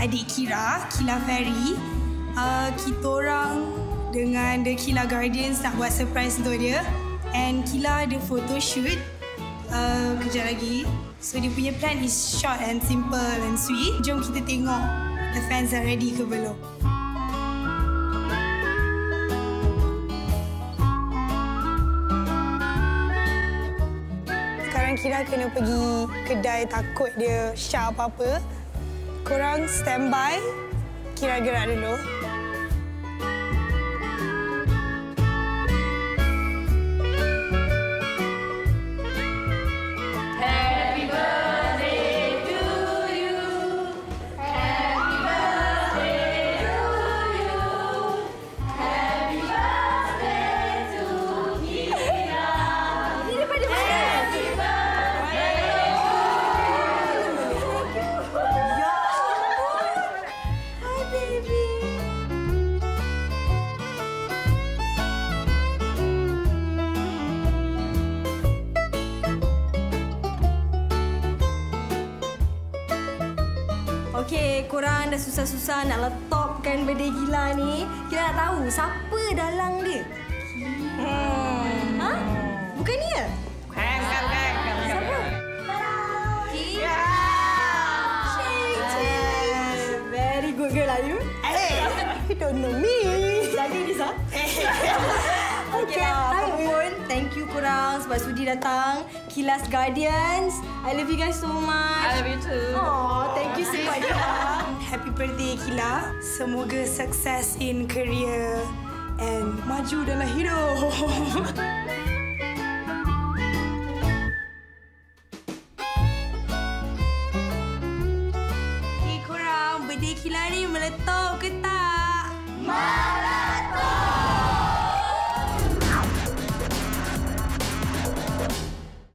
adik Kira, Kila Ferry. Uh, kita orang dengan The Kila Guardians nak buat surprise untuk dia. And Kila ada photoshoot uh, kejap lagi. So dia punya plan is short and simple and sweet. Jom kita tengok the fans are ready ke belum. Sekarang Kira kena pergi kedai takut dia share apa-apa. Korang standby. Kira gerak dulu. Okey, korang dah susah-susah nak letopkan benda gila ni. Kita nak tahu siapa dalang dia. Hmm. Ha? Bukan dia? Bukan, bukan, bukan. Siapa? Ya. Very good girl are you? Hey, you don't know me. Jadi Nisa. Okay, okay pun thank you korang sebab sudi datang. Kilas Guardians. I love you guys so much. I love you too. Oh, Happy birthday Kila. Semoga sukses in career and maju dalam hidup. Okay, korang, birthday Kila ni meletup ke tak? Meletup!